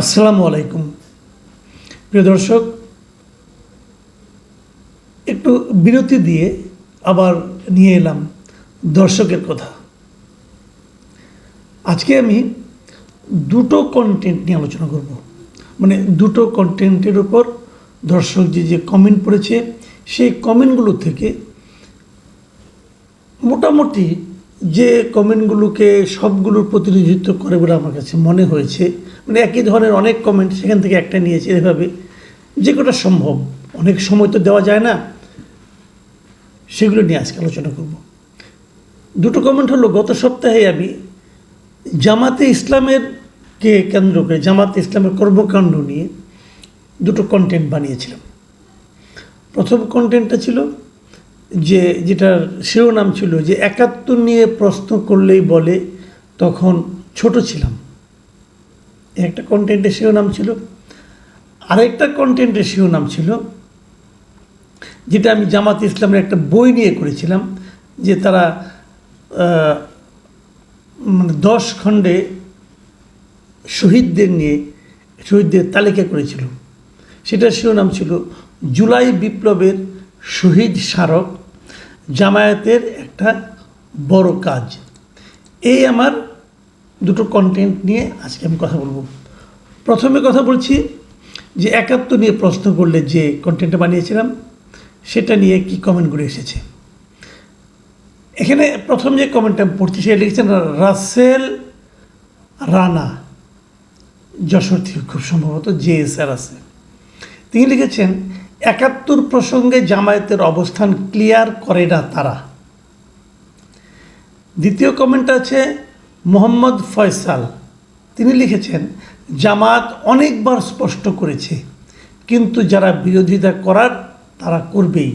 আসসালামু আলাইকুম। প্রিয় দর্শক, একটু বিরতি দিয়ে আবার নিয়ে এলাম দর্শকের কথা। আজকে আমি দুটো কন্টেন্ট নিয়ে আলোচনা করব। মানে দুটো কন্টেন্টের উপর দর্শক যে যে কমেন্ট পড়েছে, সেই কমেন্টগুলো থেকে মোটামুটি যে কমেন্টগুলোকে সবগুলোর প্রতিনিধিত্ব করে বলে আমার কাছে মনে হয়েছে মানে একই ধরনের অনেক কমেন্ট সেখান থেকে একটা নিয়েছে এভাবে, যে কটা সম্ভব, অনেক সময় তো দেওয়া যায় না। সেগুলো নিয়ে আজকে আলোচনা করব। দুটো কমেন্ট হলো, গত সপ্তাহে আমি জামাতে ইসলামের কে কেন্দ্র করে, জামাতে ইসলামের কর্মকাণ্ড নিয়ে দুটো কন্টেন্ট বানিয়েছিলাম। প্রথম কন্টেন্টটা ছিল যে যেটার শিরোনাম ছিল যে একাত্তর নিয়ে প্রশ্ন করলেই বলে, তখন ছোট ছিলাম। একটা কন্টেন্টের শিরোনাম ছিল। আরেকটা কন্টেন্টের শিরোনাম ছিল, যেটা আমি জামাত ইসলামের একটা বই নিয়ে করেছিলাম, যে তারা মানে দশ খণ্ডে শহীদদের নিয়ে, শহীদদের তালিকা করেছিল। সেটার শিরোনাম ছিল, জুলাই বিপ্লবের শহীদ স্মারক জামায়াতের একটা বড় কাজ। এই আমার দুটো কন্টেন্ট নিয়ে আজকে আমি কথা বলব। প্রথমে কথা বলছি যে একাত্তর নিয়ে প্রশ্ন করলে যে কন্টেন্টটা বানিয়েছিলাম, সেটা নিয়ে কি কমেন্টগুলো এসেছে। এখানে প্রথম যে কমেন্টটা আমি পড়ছি, সেটা লিখেছেন রাসেল রানা, যশোর থেকে খুব সম্ভবত জে এস আর আছে। তিনি লিখেছেন একাত্তর প্রসঙ্গে জামায়াতের অবস্থান ক্লিয়ার করে না তারা। দ্বিতীয় কমেন্ট আছে মোহাম্মদ ফয়সাল। তিনি লিখেছেন জামাত অনেকবার স্পষ্ট করেছে, কিন্তু যারা বিরোধিতা করার, তারা করবেই।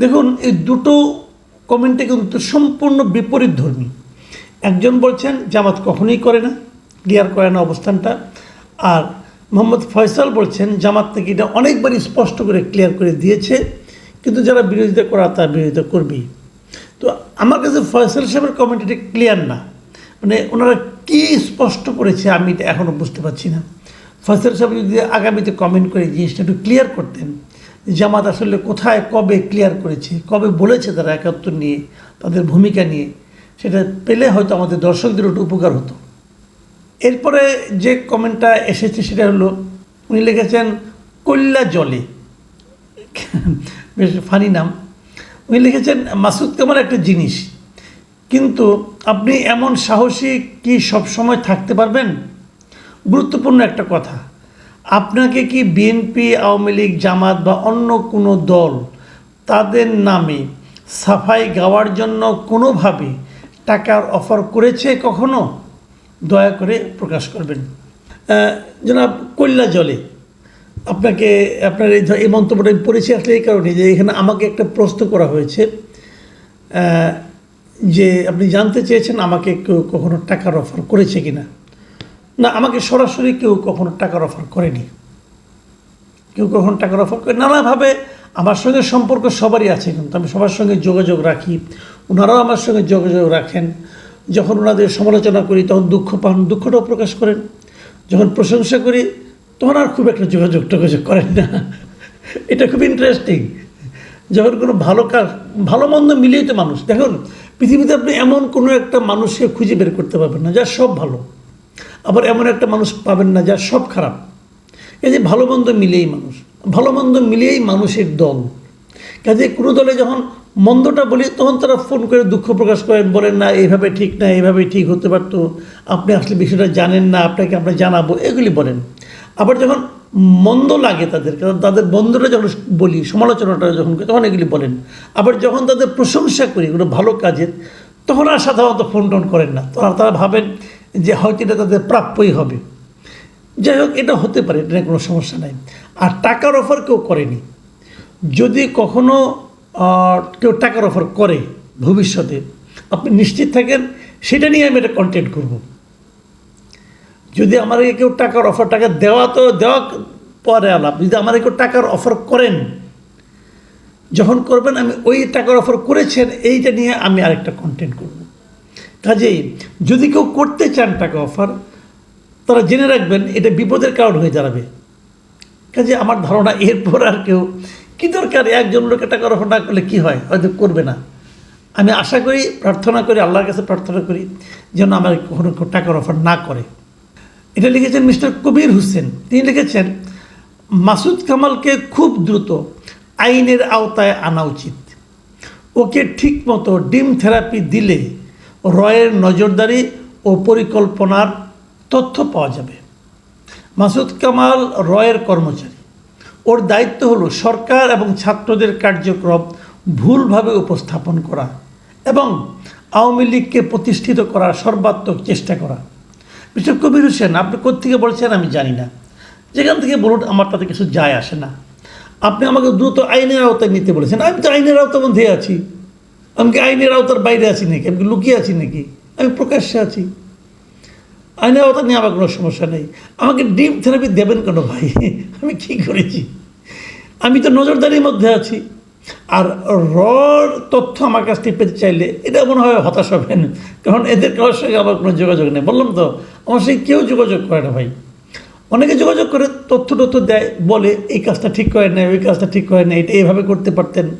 দেখুন, এই দুটো কমেন্টে কিন্তু সম্পূর্ণ বিপরীত ধর্মী। একজন বলছেন, জামাত কখনোই করে না, ক্লিয়ার করে না অবস্থানটা। আর মোহাম্মদ ফয়সাল বলছেন, জামাত নাকি এটা অনেকবারই স্পষ্ট করে ক্লিয়ার করে দিয়েছে, কিন্তু যারা বিরোধিতা করা তারা বিরোধিতা করবেই। তো আমার কাছে ফয়সাল সাহেবের কমেন্ট এটা ক্লিয়ার না। মানে ওনারা কী স্পষ্ট করেছে আমি এটা এখনও বুঝতে পারছি না। ফয়সাল সাহেব যদি আগামীতে কমেন্ট করে জিনিসটা একটু ক্লিয়ার করতেন জামাত আসলে কোথায়, কবে ক্লিয়ার করেছে, কবে বলেছে তারা একাত্তর নিয়ে, তাদের ভূমিকা নিয়ে, সেটা পেলে হয়তো আমাদের দর্শকদের একটু উপকার হতো। এরপরে যে কমেন্টটা এসেছে সেটা হলো, উনি লিখেছেন কল্যা জলে। বেশ ফানি নাম। উনি লিখেছেন, মাসুদ কামাল একটা জিনিস, কিন্তু আপনি এমন সাহসী কি সবসময় থাকতে পারবেন? গুরুত্বপূর্ণ একটা কথা। আপনাকে কি বিএনপি, আওয়ামী লীগ, জামাত বা অন্য কোনো দল তাদের নামে সাফাই গাওয়ার জন্য কোনোভাবে টাকার অফার করেছে কখনো? দয়া করে প্রকাশ করবেন। জনাব কল্যা জলে। আপনাকে, আপনার এই এই মন্তব্যটা আমি পড়েছি আসলে এই কারণে যে এখানে আমাকে একটা প্রশ্ন করা হয়েছে যে আপনি জানতে চেয়েছেন আমাকে কেউ কখনো টাকার অফার করেছে কিনা। না, আমাকে সরাসরি কেউ কখনো টাকার অফার করেনি। কেউ কখনো টাকার অফার করে, নানাভাবে আমার সঙ্গে সম্পর্ক সবারই আছে, কিন্তু আমি সবার সঙ্গে যোগাযোগ রাখি। ওনারাও আমার সঙ্গে যোগাযোগ রাখেন। যখন ওনাদের সমালোচনা করি, তখন দুঃখ পান, দুঃখটাও প্রকাশ করেন। যখন প্রশংসা করি, তখন আর খুব একটা যোগাযোগ টোগাযোগ করেন না। এটা খুব ইন্টারেস্টিং যখন কোনো ভালো কাজ, ভালো মন্দ মিলিয়ে তো মানুষ। দেখুন, পৃথিবীতে আপনি এমন কোনো একটা মানুষকে খুঁজে বের করতে পারবেন না, যার সব ভালো। আবার এমন একটা মানুষ পাবেন না, যার সব খারাপ। এই যে ভালো মন্দ মিলিয়েই মানুষ। ভালো মন্দ মিলিয়েই মানুষের দল। কাজে কোনো দলে যখন মন্দটা বলি, তখন তারা ফোন করে দুঃখ প্রকাশ করেন, বলেন, না, এইভাবে ঠিক না, এইভাবে ঠিক হতে পারতো। আপনি আসলে বিষয়টা জানেন না, আপনাকে আমরা জানাব। এগুলি বলেন। আবার যখন মন্দ লাগে তাদের, কারণ তাদের বন্ধুরা যখন বলি, সমালোচনাটা যখন তখন এগুলি বলেন। আবার যখন তাদের প্রশংসা করি, কোনো ভালো কাজের, তখন আর সাধারণত ফোন টোন করেন না। তারা তারা ভাবেন যে হয়তো এটা তাদের প্রাপ্যই হবে। যাই হোক, এটা হতে পারে, এটা কোনো সমস্যা নাই। আর টাকার অফার কেউ করেনি। যদি কখনো কেউ টাকার অফার করে ভবিষ্যতে। আপনি নিশ্চিত থাকেন, সেটা নিয়ে আমি এটা কন্টেন্ট করব। যদি আমাকে কেউ টাকার অফার টাকা দেওয়া তো, দেওয়া পরে আলাপ। যদি আমাকে কেউ টাকার অফার করেন, যখন করবেন, আমি ওই টাকার অফার করেছেন, এইটা নিয়ে আমি আরেকটা কন্টেন্ট করব। কাজেই, যদি কেউ করতে চান টাকা অফার তারা জেনে রাখবেন, এটা বিপদের কারণ হয়ে দাঁড়াবে। কাজে আমার ধারণা, এরপর আর কেউ কী দরকার? একজন লোকে টাকা রফা না করলে কী হয়? হয়তো করবে না। আমি আশা করি, প্রার্থনা করি, আল্লাহর কাছে প্রার্থনা করি যেন আমার কখনো টাকার অফার না করে। এটা লিখেছেন মিস্টার কবির হোসেন। তিনি লিখেছেন, মাসুদ কামালকে খুব দ্রুত আইনের আওতায় আনা উচিত। ওকে ঠিক মতো ডিম থেরাপি দিলে রয়ের নজরদারি ও পরিকল্পনার তথ্য পাওয়া যাবে। মাসুদ কামাল রয়ের কর্মচারী। ওর দায়িত্ব হলো সরকার এবং ছাত্রদের কার্যক্রম ভুলভাবে উপস্থাপন করা এবং আওয়ামী লীগকে প্রতিষ্ঠিত করার সর্বাত্মক চেষ্টা করা। মিস্টার কবির হোসেন, আপনি কোথেকে বলছেন আমি জানি না। যেখান থেকে বলুন, আমার তাতে কিছু যায় আসে না। আপনি আমাকে দ্রুত আইনের আওতায় নিতে বলেছেন। আমি তো আইনের আওতার মধ্যে আছি। আমি কি আইনের আওতার বাইরে আছি নাকি? আমি লুকিয়ে আছি নাকি? আমি প্রকাশ্যে আছি। আইনের আওতা নিয়ে আমার কোনো সমস্যা নেই। আমাকে ডিম থেরাপি দেবেন কেন ভাই? আমি কি করেছি? আমি তো নজরদারির মধ্যে আছি। আর রর তথ্য আমার কাছ থেকে পেতে চাইলে এটা মনে হয় হতাশ হবেন। কারণ এদের কারোর সঙ্গে আমার কোনো যোগাযোগ নেই। বললাম তো, আমার সঙ্গে কেউ যোগাযোগ করে না ভাই। অনেকে যোগাযোগ করে, তথ্য তথ্য দেয়, বলে, এই কাজটা ঠিক করে নেয় ওই কাজটা ঠিক করে নেয় এটা এইভাবে করতে পারতেন।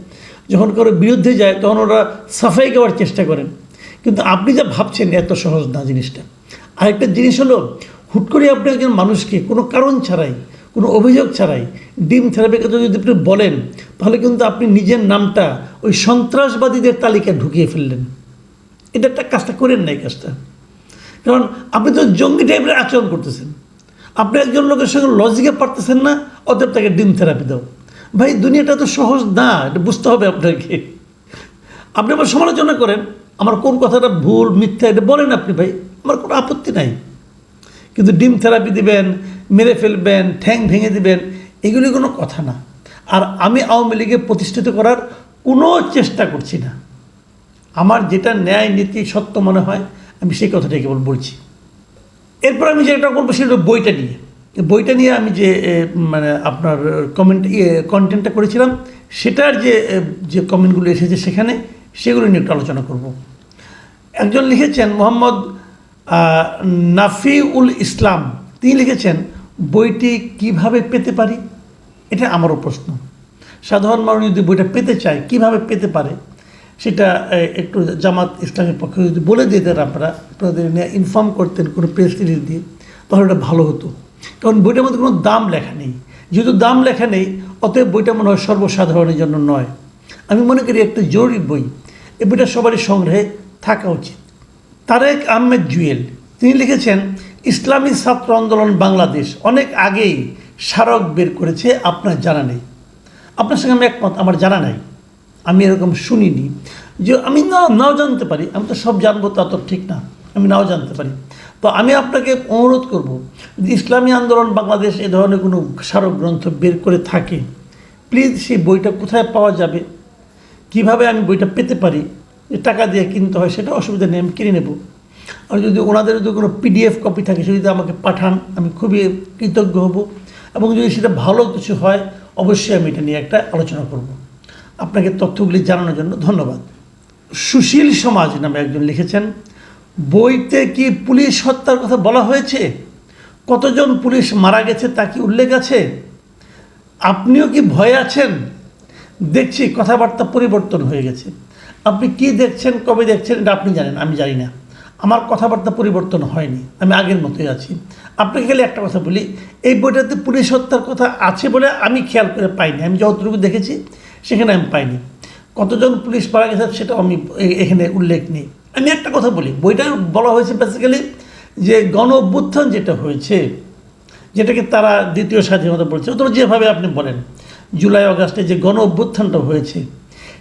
যখন কারও বিরুদ্ধে যায়, তখন ওরা সাফাই গাওয়ার চেষ্টা করেন। কিন্তু আপনি যা ভাবছেন, এত সহজ না জিনিসটা। আরেকটা জিনিস হলো, হুট করে আপনি একজন মানুষকে কোনো কারণ ছাড়াই, কোনো অভিযোগ ছাড়াই ডিম থেরাপির কথা যদি আপনি বলেন, তাহলে কিন্তু আপনি নিজের নামটা ওই সন্ত্রাসবাদীদের তালিকায় ঢুকিয়ে ফেললেন। এটা একটা কাজটা করেন না এই কাজটা। কারণ আপনি তো জঙ্গি টাইপের আচরণ করতেছেন। আপনি একজন লোকের সঙ্গে লজিকে পারতেছেন না, অতএব তাকে ডিম থেরাপি দাও। ভাই, দুনিয়াটা তো সহজ না, এটা বুঝতে হবে আপনাকে। আপনি আবার সমালোচনা করেন, আমার কোন কথাটা ভুল, মিথ্যা, এটা বলেন আপনি ভাই। আমার কোনো আপত্তি নাই। কিন্তু ডিম থেরাপি দিবেন, মেরে ফেলবেন, ঠ্যাং ভেঙে দিবেন, এগুলি কোনো কথা না। আর আমি আওয়ামী লীগে প্রতিষ্ঠিত করার কোনো চেষ্টা করছি না। আমার যেটা ন্যায় নীতি সত্য মনে হয়, আমি সেই কথাটাই কেবল বলছি। এরপর আমি যেটা করব সেটা বইটা নিয়ে। বইটা নিয়ে আমি যে মানে আপনার কমেন্ট ইয়ে কন্টেন্টটা করেছিলাম, সেটার যে যে কমেন্টগুলো এসেছে সেখানে, সেগুলো নিয়ে একটু আলোচনা করব। একজন লিখেছেন, মোহাম্মদ নাফিউল ইসলাম, তিনি লিখেছেন, বইটি কীভাবে পেতে পারি? এটা আমারও প্রশ্ন। সাধারণ মানুষ যদি বইটা পেতে চায়, কীভাবে পেতে পারে? সেটা একটু জামাত ইসলামের পক্ষে যদি বলে দিতেন আপনারা, আপনাদের নিয়ে ইনফর্ম করতেন কোনো প্রেস রিলিজ দিয়ে, তাহলে এটা ভালো হতো। কারণ বইটার মধ্যে কোনো দাম লেখা নেই। যেহেতু দাম লেখা নেই, অতএব বইটা মনে হয় সর্বসাধারণের জন্য নয়। আমি মনে করি একটা জরুরি বই। এই বইটা সবারই সংগ্রহে থাকা উচিত। তারেক আহমেদ জুয়েল, তিনি লিখেছেন, ইসলামী ছাত্র আন্দোলন বাংলাদেশ অনেক আগেই স্মারক বের করেছে আপনার জানা নেই। আপনার সঙ্গে আমি একমত, আমার জানা নাই। আমি এরকম শুনিনি। যে আমি না, নাও জানতে পারি, আমি তো সব জানব, তা তো ঠিক না। আমি নাও জানতে পারি। তো আমি আপনাকে অনুরোধ করব যদি ইসলামী আন্দোলন বাংলাদেশ এ ধরনের কোনো স্মারক গ্রন্থ বের করে থাকে, প্লিজ সেই বইটা কোথায় পাওয়া যাবে? কীভাবে আমি বইটা পেতে পারি? টাকা দিয়ে কিনতে হয়, সেটা অসুবিধা নেই, আমি কিনে নেব। আর যদি ওনাদের যদি কোনো পিডিএফ কপি থাকে সেটা যদি আমাকে পাঠান, আমি খুবই কৃতজ্ঞ হব। এবং যদি সেটা ভালো কিছু হয়, অবশ্যই আমি এটা নিয়ে একটা আলোচনা করব। আপনাকে তথ্যগুলি জানানোর জন্য ধন্যবাদ। সুশীল সমাজ নামে একজন লিখেছেন, বইতে কি পুলিশ হত্যার কথা বলা হয়েছে? কতজন পুলিশ মারা গেছে তা কি উল্লেখ আছে? আপনিও কি ভয়ে আছেন? দেখছি, কথাবার্তা পরিবর্তন হয়ে গেছে। আপনি কি দেখছেন, কবে দেখছেন, এটা আপনি জানেন, আমি জানি না। আমার কথাবার্তা পরিবর্তন হয়নি, আমি আগের মতোই আছি। আপনাকে খালি একটা কথা বলি, এই বইটাতে পুলিশ হত্যার কথা আছে বলে আমি খেয়াল করে পাইনি। আমি যতটুকু দেখেছি, সেখানে আমি পাইনি। কতজন পুলিশ মারা গেছে সেটাও আমি এখানে উল্লেখ নেই। আমি একটা কথা বলি বইটা বলা হয়েছে বেসিক্যালি যে গণ অভ্যুত্থান যেটা হয়েছে, যেটাকে তারা দ্বিতীয় স্বাধীনতা বলছে, অথবা যেভাবে আপনি বলেন, জুলাই, অগাস্টে যে গণ অভ্যুত্থানটা হয়েছে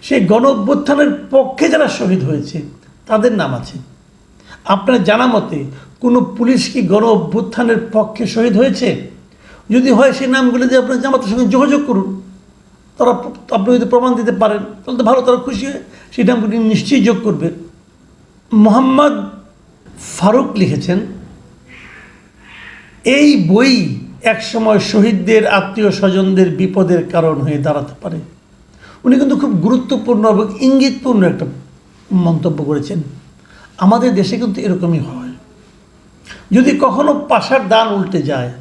সেই গণ অভ্যুত্থানের পক্ষে যারা শহীদ হয়েছে, তাদের নাম আছে। আপনার জানা মতে, কোনো পুলিশ কি গণ অভ্যুত্থানের পক্ষে শহীদ হয়েছে? যদি হয়, সেই নামগুলো দিয়ে আপনার জামাতের সঙ্গে যোগাযোগ করুন। তারা আপনি যদি প্রমাণ দিতে পারেন, তাহলে তো ভালো, তারা খুশি হয়ে সেই নামগুলি নিশ্চয়ই যোগ করবে। মোহাম্মদ ফারুক লিখেছেন, এই বই একসময় শহীদদের আত্মীয় স্বজনদের বিপদের কারণ হয়ে দাঁড়াতে পারে। উনি কিন্তু খুব গুরুত্বপূর্ণ এবং ইঙ্গিতপূর্ণ একটা মন্তব্য করেছেন। আমাদের দেশে কিন্তু এরকমই হয়। যদি কখনো পাশার দান উল্টে যায়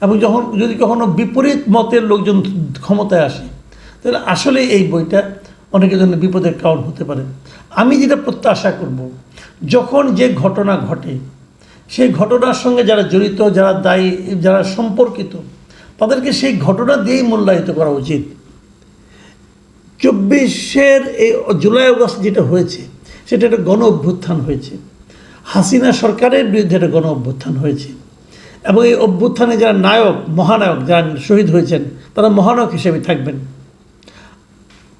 এবং যখন, যদি কখনো বিপরীত মতের লোকজন ক্ষমতায় আসে, তাহলে আসলে এই বইটা অনেকের জন্য বিপদের কারণ হতে পারে। আমি যেটা প্রত্যাশা করব, যখন যে ঘটনা ঘটে, সেই ঘটনার সঙ্গে যারা জড়িত, যারা দায়ী, যারা সম্পর্কিত, তাদেরকে সেই ঘটনা দিয়েই মূল্যায়িত করা উচিত। চব্বিশের এই জুলাই আগস্ট যেটা হয়েছে, সেটা একটা গণ অভ্যুত্থান হয়েছে। হাসিনা সরকারের বিরুদ্ধে একটা গণ অভ্যুত্থান হয়েছে। এবং এই অভ্যুত্থানে যারা নায়ক, মহানায়ক যারা শহীদ হয়েছেন, তারা মহানায়ক হিসেবে থাকবেন।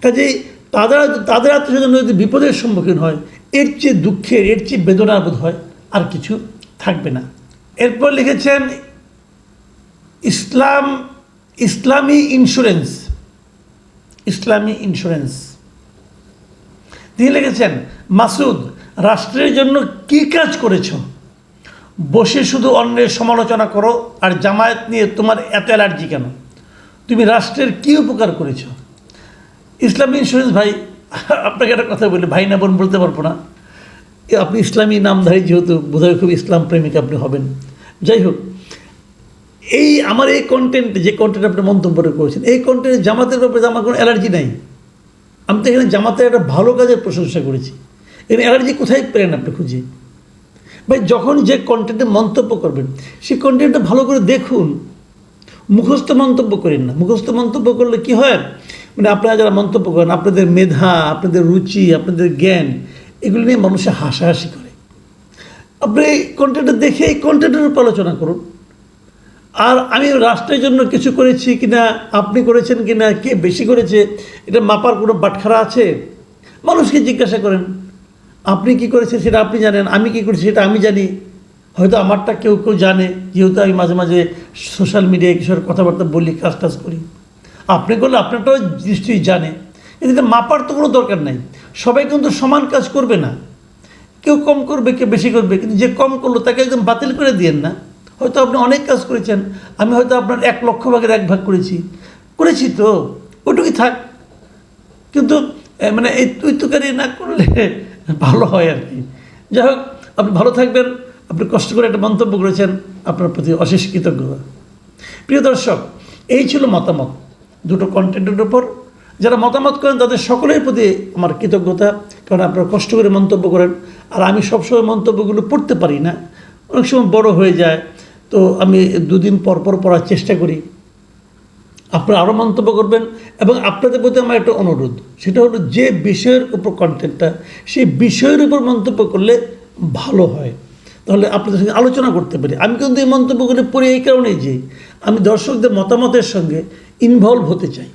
কাজেই তাদের তাদের আত্মীয়স্বজন যদি বিপদের সম্মুখীন হয়, এর চেয়ে দুঃখের, এর চেয়ে বেদনার বোধ হয় আর কিছু থাকবে না। এরপর লিখেছেন, ইসলাম, ইসলামী ইন্স্যুরেন্স ইসলামী ইন্স্যুরেন্স তিনি লিখেছেন, মাসুদ, রাষ্ট্রের জন্য কি কাজ করেছ? বসে শুধু অন্যের সমালোচনা করো আর জামায়াত নিয়ে তোমার এত অ্যালার্জি কেন? তুমি রাষ্ট্রের কি উপকার করেছ? ইসলামী ইন্স্যুরেন্স ভাই, আপনাকে একটা কথা বলি, ভাই না বোন বলতে পারব না। আপনি ইসলামী নামধারী যেহেতু, বোধহয় খুব ইসলাম প্রেমিক আপনি হবেন। যাই হোক এই আমার এই কন্টেন্ট যে কন্টেন্ট আপনি মন্তব্য করেছেন, এই কন্টেন্টে জামাতের ব্যাপারে আমার কোনো অ্যালার্জি নাই। আমি তো এখানে জামাতের একটা ভালো কাজের প্রশংসা করেছি। এখানে অ্যালার্জি কোথায় পেলেন আপনি খুঁজে? ভাই, যখন যে কন্টেন্টে মন্তব্য করবেন, সেই কন্টেন্টটা ভালো করে দেখুন। মুখস্থ মন্তব্য করেন না। মুখস্থ মন্তব্য করলে কি হয়? মানে আপনারা যারা মন্তব্য করেন, আপনাদের মেধা, আপনাদের রুচি, আপনাদের জ্ঞান, এগুলো নিয়ে মানুষে হাসাহাসি করে। আপনি এই কন্টেন্টটা দেখে এই কন্টেন্টের উপর আলোচনা করুন। আর আমি রাষ্ট্রের জন্য কিছু করেছি কিনা, আপনি করেছেন কিনা, কে বেশি করেছে, এটা মাপার কোনো বাটখারা আছে? মানুষকে জিজ্ঞাসা করেন, আপনি কি করেছেন সেটা আপনি জানেন, আমি কি করেছি সেটা আমি জানি। হয়তো আমারটা কেউ কেউ জানে, যেহেতু আমি মাঝে মাঝে সোশ্যাল মিডিয়ায় কিশোর কথাবার্তা বলি, কাজ টাজ করি। আপনি করলে আপনারটাও নিশ্চয়ই জানে। এদিকে মাপার তো কোনো দরকার নাই। সবাই কিন্তু সমান কাজ করবে না। কেউ কম করবে, কেউ বেশি করবে, কিন্তু যে কম করল তাকে একদম বাতিল করে দিয়েন না। হয়তো আপনি অনেক কাজ করেছেন, আমি হয়তো আপনার এক লক্ষ ভাগের এক ভাগ করেছি। করেছি তো, ওটুকুই থাক। কিন্তু মানে এই তুই তুকারি না করলে ভালো হয় আর কি। যাই হোক, আপনি ভালো থাকবেন, আপনি কষ্ট করে একটা মন্তব্য করেছেন, আপনার প্রতি অশেষ কৃতজ্ঞতা। প্রিয় দর্শক, এই ছিল মতামত। দুটো কন্টেন্টের উপর। যারা মতামত করেন, তাদের সকলের প্রতি আমার কৃতজ্ঞতা, কারণ আপনারা কষ্ট করে মন্তব্য করেন। আর আমি সবসময় মন্তব্যগুলো পড়তে পারি না। অনেক সময় বড় হয়ে যায় তো আমি দুদিন পর পর পড়ার চেষ্টা করি। আপনারা আরও মন্তব্য করবেন এবং আপনাদের প্রতি আমার একটা অনুরোধ, সেটা হলো যে বিষয়ের উপর কন্টেন্টটা সেই বিষয়ের উপর মন্তব্য করলে ভালো হয়। তাহলে আপনাদের সঙ্গে আলোচনা করতে পারি। আমি কিন্তু এই মন্তব্যগুলি পড়ে এই কারণেই যে, আমি দর্শকদের মতামতের সঙ্গে ইনভলভ হতে চাই।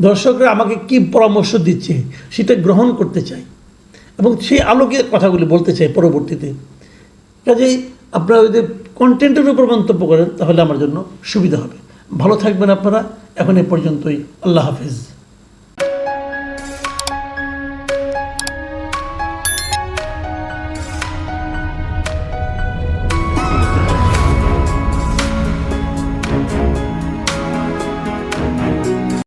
দর্শকরা আমাকে কি পরামর্শ দিচ্ছে, সেটা গ্রহণ করতে চাই। এবং সেই আলোকে কথাগুলি বলতে চাই পরবর্তীতে। কাজেই আপনারা যদি কন্টেন্টের উপর মন্তব্য করেন, তাহলে আমার জন্য সুবিধা হবে। ভালো থাকবেন আপনারা, এখন এ পর্যন্তই। আল্লাহ হাফিজ।